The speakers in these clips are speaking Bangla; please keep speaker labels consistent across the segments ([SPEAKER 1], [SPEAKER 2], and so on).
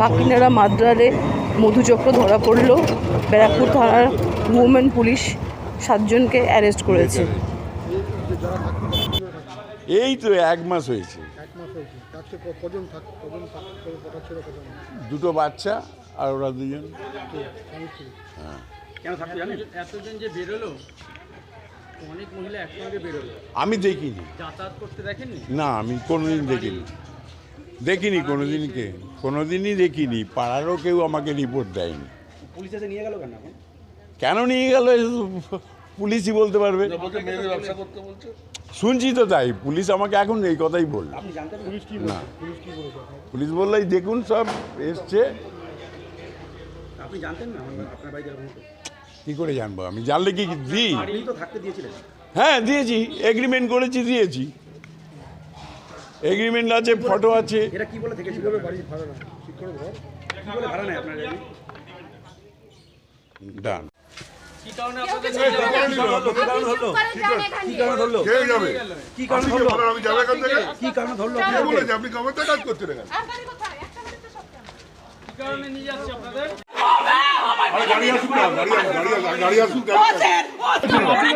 [SPEAKER 1] কাকিনাড়া মাদ্রারে মধুচক্র ধরা পড়ল। ব্যারাকপুর থানার উমেন পুলিশ সাতজনকে অ্যারেস্ট করেছে।
[SPEAKER 2] এই তো এক মাস হয়েছে। দুটো বাচ্চা আর ওরা দুজন।
[SPEAKER 3] কে? স্বামী স্ত্রী
[SPEAKER 4] কেন থাকতে জানেন? এতজন যে বেরোলো অনেক মহিলা একসঙ্গে বেরোলো।
[SPEAKER 2] আমি দেখিনি।
[SPEAKER 4] যাতায়াত করতে দেখেননি?
[SPEAKER 2] না আমি কোনোদিন দেখিনি। দেখিনি কোনোদিনকে কোনোদিনই দেখিনি। পাড়ারও কেউ আমাকে রিপোর্ট দেয়নি।
[SPEAKER 4] পুলিশ এসে নিয়ে গেল কেন
[SPEAKER 2] কেন নিয়ে গেল? পুলিশই বলতে পারবে। শুনছি তো তাই। পুলিশ আমাকে এখন এই কথাই বলল।
[SPEAKER 4] আপনি জানতেন
[SPEAKER 3] পুলিশ কি
[SPEAKER 2] না।
[SPEAKER 3] পুলিশ
[SPEAKER 2] বলল "এই দেখুন সব এসছে। কি করে জানব? আমি জানলে কি দিই?
[SPEAKER 4] আপনি তো থাকতে দিয়েছিলেন।
[SPEAKER 2] হ্যাঁ দিয়েছি। এগ্রিমেন্ট করেছি দিয়েছি। এগ্রিমেন্ট আছে ফটো আছে।
[SPEAKER 4] এটা কি বলে থেকে
[SPEAKER 3] কীভাবে বাড়ি ভাড়া না ঠিক করে ঘর?
[SPEAKER 4] কি বলে ভাড়া নেই আপনার
[SPEAKER 2] ডান
[SPEAKER 4] কি কারণে আপনাদের? কি ধরলো? কি কারণে
[SPEAKER 5] কে যাবে?
[SPEAKER 4] কি কারণে
[SPEAKER 5] আপনি
[SPEAKER 4] ধরলো?
[SPEAKER 5] আমি যাব এখান থেকে?
[SPEAKER 4] কি কারণে ধরলো? আপনাদেরকে?
[SPEAKER 5] বলেছে? আপনি কাজ করছেন এখানে?
[SPEAKER 4] কি কারণে নিয়ে যাচ্ছে আপনাদের?
[SPEAKER 5] আরে গাড়ি আসুক গাড়ি আসুক গাড়ি আসুক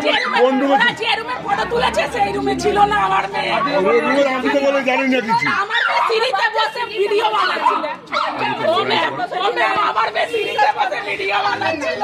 [SPEAKER 6] কোন রুমে যে রুমে ফটো তুলেছে সেই রুমে ছিল না আমার মেয়ে।
[SPEAKER 5] রুমের আমি তো বলে জানি না কিছু।
[SPEAKER 6] আমার মেয়ে সিঁড়িতে বসে ভিডিও বানাচ্ছিল। ও মেয়ে আমার মেয়ে সিঁড়িতে বসে ভিডিও বানাচ্ছিল।